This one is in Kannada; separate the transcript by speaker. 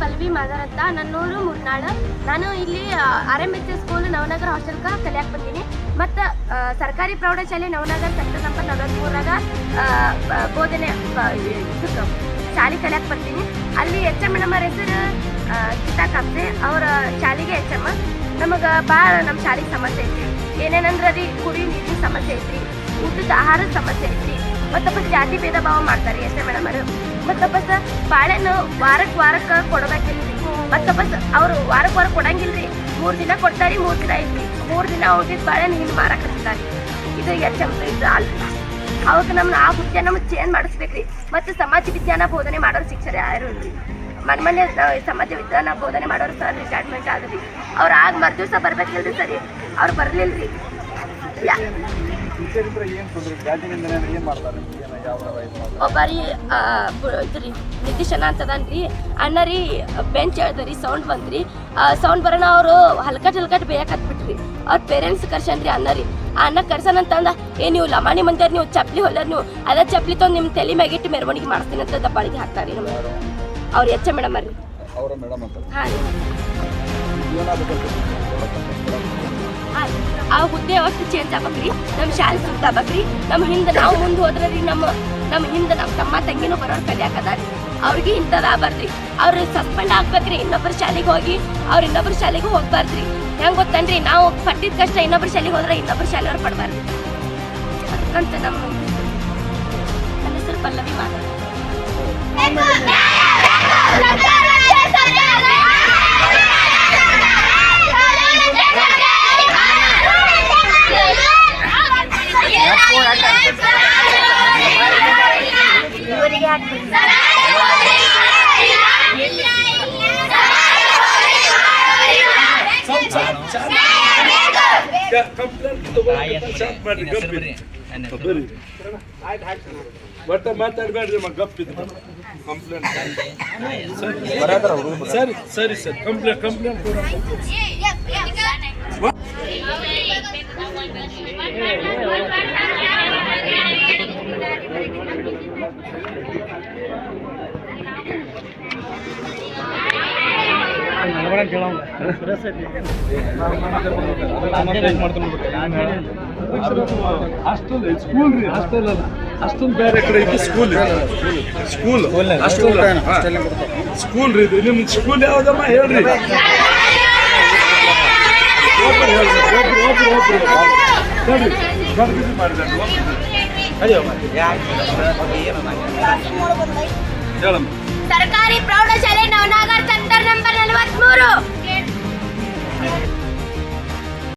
Speaker 1: ಪಲ್ವಿ ಈ ಅಂತ ಪಲ್ವಿ ನನ್ನೂರು ಮುರ್ನಾಡು ನಾನು ಇಲ್ಲಿ R M H S school Navanagar hostel ಕಲಿಯಕ್ಕೆ ಬಂದಿನಿ. ಮತ್ತು ಸರ್ಕಾರಿ ಪ್ರೌಢಶಾಲೆ ನವನಗರ ಸೆಕ್ಟರ್ ನಂಬರ್ ನಲವತ್ತ್ಮೂರಾಗ ಬೋಧನೆ ಶಾಲೆ ಕಲಿಯಕ್ಕೆ ಬರ್ತೀನಿ. ಅಲ್ಲಿ ಎಚ್ ಎಂ ನಮ್ಮ ಹೆಸರು ಗೀತಾ ಕಾಪ್ಸೆ ಅವರ ಶಾಲೆಗೆ ಎಚ್ ಎಂ ನಮಗೆ ಭಾಳ ನಮ್ಮ ಶಾಲೆಗೆ ಸಮಸ್ಯೆ ಐತಿ ಏನೇನಂದ್ರೆ ರೀ ಕುಡಿ ನೀರಿನ ಸಮಸ್ಯೆ ಐತಿ ಊಟದ ಆಹಾರದ ಸಮಸ್ಯೆ ಐತಿ ಮತ್ತಪ್ಪ ಜಾತಿ ಭೇದ ಭಾವ ಮಾಡ್ತಾರೆ ಎಸ್ ಮೇಡಮ್ ಅವರು ಮತ್ತಪ್ಪ ಬಾಳೆಹಣ್ಣು ವಾರಕ್ಕೆ ವಾರಕ್ಕೆ ಕೊಡಬೇಕಿಲ್ರಿ. ಮತ್ತಪ್ಪ ಅವರು ವಾರಕ್ಕೆ ವಾರ ಕೊಡಂಗಿಲ್ರಿ. ಮೂರು ದಿನ ಕೊಡ್ತಾರಿ, ಮೂರು ದಿನ ಐತ್ರಿ. ಮೂರು ದಿನ ಹೋಗಿ ಬಾಳೆಹಣ್ಣು ಹಿಂಗೆ ಮಾರಕ್ಕೆ ಹಚ್ತಾರೆ ಇದು ಎಚ್ ಇದು ಅಲ್ಲ. ಅವಾಗ ನಮ್ಮನ್ನ ಆ ಹುದ್ದೆ ನಮ್ಗೆ ಚೇಂಜ್ ಮಾಡಿಸ್ಬೇಕ್ರಿ. ಮತ್ತು ಸಮಾಜ ವಿಜ್ಞಾನ ಬೋಧನೆ ಮಾಡೋರು ಶಿಕ್ಷಕರು ಯಾರು ಇಲ್ರಿ. ಮನೆ ಮನೆ ಸಮಾಜ ವಿಜ್ಞಾನ ಬೋಧನೆ ಮಾಡೋರು ಸರ್ ರಿಟೈರ್ಮೆಂಟ್ ಆದ್ರಿ. ಅವ್ರು ಆಗ ಮರು ದಿವಸ ಬರ್ಬೇಕಿಲ್ರಿ ಸರಿ. ಅವ್ರು ಬರಲಿಲ್ಲ ಯಾ
Speaker 2: ಮಾಡ್ತಾರೆ?
Speaker 1: ಒಬ್ಬರಿ ಇದ್ರಿ ಅಣ್ಣ ಅಂತದನ್ರಿ. ಅಣ್ಣ ರೀ ಬೆಂಚ್ ಹೇಳ್ದರಿ ಸೌಂಡ್ ಬಂತ್ರಿ ಸೌಂಡ್ ಬರೋಣ ಅವರು ಹಲ್ಕಟ್ ಹಲ್ಕಟ್ ಬೇಯಕ್ ಬಿಟ್ರಿ ಅವ್ರ ಪೇರೆಂಟ್ಸ್ ಕರ್ಸನ್ರಿ ಅಣ್ಣ ರೀ. ಆ ಅಣ್ಣ ಕರ್ಸನ್ ಅಂತಂದ ಏ ನೀವು ಲಮಾಣಿ ಮಂದಿರ್ ನೀವು ಚಪ್ಲಿ ಹೊಲರ್ ನೀವು ಅದ ಚಪ್ಲಿ ತೊಗೊಂಡು ನಿಮ್ಮ ತಲೆ ಮ್ಯಾಗಿಟ್ಟು ಮೆರವಣಿಗೆ ಮಾಡ್ತೀನಿ ಅಂತ ದಬ್ಬಾಳಿಗೆ ಹಾಕ್ತಾರೆ ನಮ್ಮ ಅವ್ರು ಎಚ್ಚ ಮೇಡಮ್ ರೀ. ರೀ. ಹಾಂ ಆ ಹುದ್ದೆ ಅಷ್ಟು ಚೇಂಜ್ ಆಗ್ಬೇಕ್ರಿ. ನಮ್ಮ ಶಾಲೆ ಸುತ್ತಾಗ್ಬೇಕ್ರಿ ನಮ್ಮ ಹಿಂದೆ ನಾವು ಮುಂದೆ ಹೋದ್ರೆ ರೀ ನಮ್ಮ ನಮ್ಮ ಹಿಂದೆ ನಮ್ಮ ತಮ್ಮ ತಂಗಿನೂ ಬರೋರು ಕಲಿಯಾಕದಾರಿ ಅವ್ರಿಗೆ ಇಂಥದ್ದು ಆಗ್ಬಾರ್ದ್ರಿ. ಅವ್ರು ಸಸ್ಪೆಂಡ್ ಆಗ್ಬೇಕ್ರಿ. ಇನ್ನೊಬ್ಬರ ಶಾಲೆಗೆ ಹೋಗಿ, ಅವ್ರು ಇನ್ನೊಬ್ಬರ ಶಾಲೆಗೂ ಹೋಗ್ಬಾರ್ದ್ರಿ. ಹೆಂಗ್ ಗೊತ್ತನ್ರಿ? ನಾವು ಪಟ್ಟಿದ ಕಷ್ಟ ಇನ್ನೊಬ್ಬರ ಶಾಲೆಗೆ ಹೋದ್ರೆ ಇನ್ನೊಬ್ಬರ ಶಾಲೆಯವ್ರು ಪಡ್ಬಾರ್ದು. ಅದಕ್ಕಂತ ನಮ್ಮ
Speaker 2: ಬಟ್ ಮಾತಾಡಬೇಡ್ರಿ ಮಗ ಗಪ್ಪಿದ್ದು ಕಂಪ್ಲೇಂಟ್ ಸರಿ ಸರಿ sir complaint complaint hostel school ರೀ ಹಾಸ್ಟೆಲ್ ಅಲ್ಲ ಹಾಸ್ಟೆಲ್ ಬೇರೆ ಕಡೆ ಇತ್ತು ಸ್ಕೂಲ್ ಸ್ಕೂಲ್ ಅಷ್ಟೊಂದು ಸ್ಕೂಲ್ ರೀ ಇದು ನಿಮ್ಮ ಸ್ಕೂಲ್ ಯಾವ್ದಮ್ಮ ಹೇಳ್ರಿ
Speaker 1: ಸರ್ಕಾರಿ ಪ್ರೌಢಶಾಲೆ ಸೆಕ್ಟರ್ ನಂಬರ್ ನಲವತ್ಮೂರು.